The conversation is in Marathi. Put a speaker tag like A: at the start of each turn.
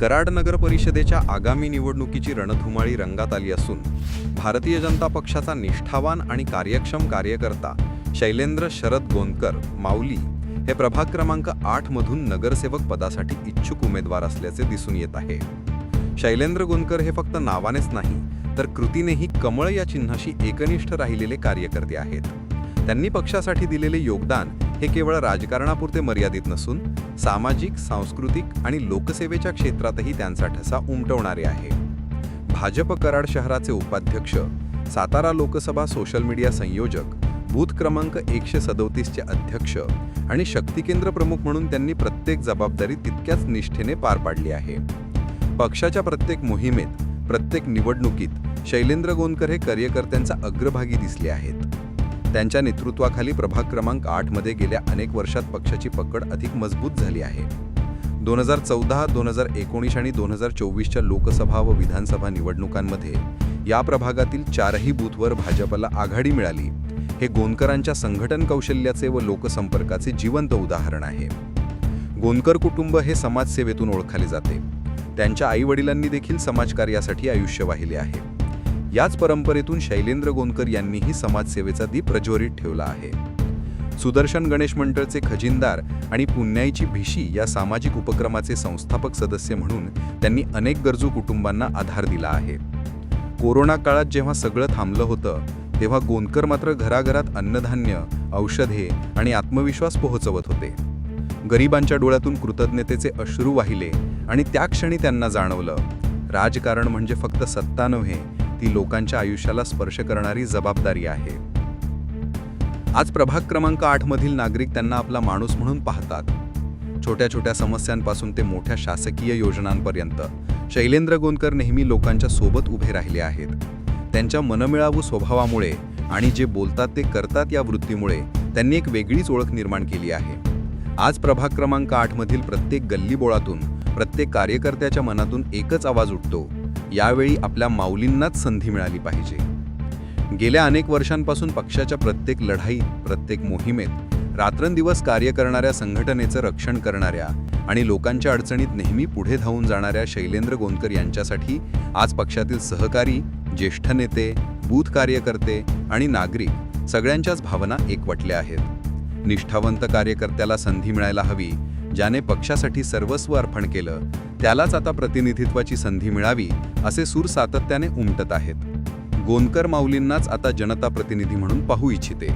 A: कराड नगर परिषदेच्या आगामी निवडणुकीची रणधुमाळी रंगात आली असून भारतीय जनता पक्षाचा निष्ठावान आणि कार्यक्षम कार्यकर्ता शैलेंद्र शरद गोंदकर माऊली हे प्रभाग क्रमांक आठमधून नगरसेवक पदासाठी इच्छुक उमेदवार असल्याचे दिसून येत आहे. शैलेंद्र गोंदकर हे फक्त नावानेच नाही तर कृतीनेही कमळ या चिन्हाशी एकनिष्ठ राहिलेले कार्यकर्ते आहेत. त्यांनी पक्षासाठी दिलेले योगदान हे केवळ राजकारणापुरते मर्यादित नसून सामाजिक सांस्कृतिक आणि लोकसेवेच्या क्षेत्रातही त्यांचा ठसा उमटवणारे आहे. भाजप कराड शहराचे उपाध्यक्ष सातारा लोकसभा सोशल मीडिया संयोजक बूथ क्रमांक एकशे सदोतीसचे अध्यक्ष आणि शक्तिकेंद्र प्रमुख म्हणून त्यांनी प्रत्येक जबाबदारी तितक्याच निष्ठेने पार पाडली आहे. पक्षाच्या प्रत्येक मोहिमेत प्रत्येक निवडणुकीत शैलेंद्र गोंदकर हे कार्यकर्त्यांचा अग्रभागी दिसले आहेत. त्यांच्या नेतृत्वाखाली प्रभाग क्रमांक आठमध्ये गेल्या अनेक वर्षात पक्षाची पकड अधिक मजबूत झाली आहे. दोन हजार चौदा दोन हजार एकोणीस आणि दोन हजार चोवीसच्या लोकसभा व विधानसभा निवडणुकांमध्ये या प्रभागातील चारही बूथवर भाजपला आघाडी मिळाली. हे गोंदकरांच्या संघटन कौशल्याचे व लोकसंपर्काचे जिवंत उदाहरण आहे. गोंदकर कुटुंब हे समाजसेवेतून ओळखले जाते. त्यांच्या आईवडिलांनी देखील समाजकार्यासाठी आयुष्य वाहिले आहे. याच परंपरेतून शैलेंद्र गोंदकर यांनीही समाजसेवेचा दीप प्रज्वलित ठेवला आहे. सुदर्शन गणेश मंडळचे खजिनदार आणि पुण्याईची भिशी या सामाजिक उपक्रमाचे संस्थापक सदस्य म्हणून त्यांनी अनेक गरजू कुटुंबांना आधार दिला आहे. कोरोना काळात जेव्हा सगळं थांबलं होतं तेव्हा गोंदकर मात्र घराघरात अन्नधान्य औषधे आणि आत्मविश्वास पोहोचवत होते. गरिबांच्या डोळ्यातून कृतज्ञतेचे अश्रू वाहिले आणि त्या क्षणी त्यांना जाणवलं राजकारण म्हणजे फक्त सत्ता नव्हे ती लोकांच्या आयुष्याला स्पर्श करणारी जबाबदारी आहे. आज प्रभाग क्रमांक आठमधील नागरिक त्यांना आपला माणूस म्हणून पाहतात. छोट्या छोट्या समस्यांपासून ते मोठ्या शासकीय योजनांपर्यंत. शैलेंद्र गोंदकर नेहमी लोकांच्या सोबत उभे राहिले आहेत. त्यांच्या मनमिळावू स्वभावामुळे आणि जे बोलतात ते करतात या वृत्तीमुळे त्यांनी एक वेगळीच ओळख निर्माण केली आहे. आज प्रभाग क्रमांक आठमधील प्रत्येक गल्लीबोळातून प्रत्येक कार्यकर्त्याच्या मनातून एकच आवाज उठतो. यावेळी आपल्या माऊलींनाच संधी मिळाली पाहिजे. गेल्या अनेक वर्षांपासून पक्षाच्या प्रत्येक लढाईत प्रत्येक मोहिमेत रात्रंदिवस कार्य करणाऱ्या संघटनेचं रक्षण करणाऱ्या आणि लोकांच्या अडचणीत नेहमी पुढे धावून जाणाऱ्या शैलेंद्र गोंदकर यांच्यासाठी आज पक्षातील सहकारी ज्येष्ठ नेते बूथ कार्यकर्ते आणि नागरिक सगळ्यांच्याच भावना एकवटल्या आहेत. निष्ठावंत कार्यकर्त्याला संधी मिळायला हवी ज्याने पक्षासाठी सर्वस्व अर्पण केलं त्यालाच आता प्रतिनिधित्वाची संधी मिळावी असे सूर सातत्याने उमटत आहेत. गोंदकर माऊलींनाच आता जनता प्रतिनिधी म्हणून पाहू इच्छिते.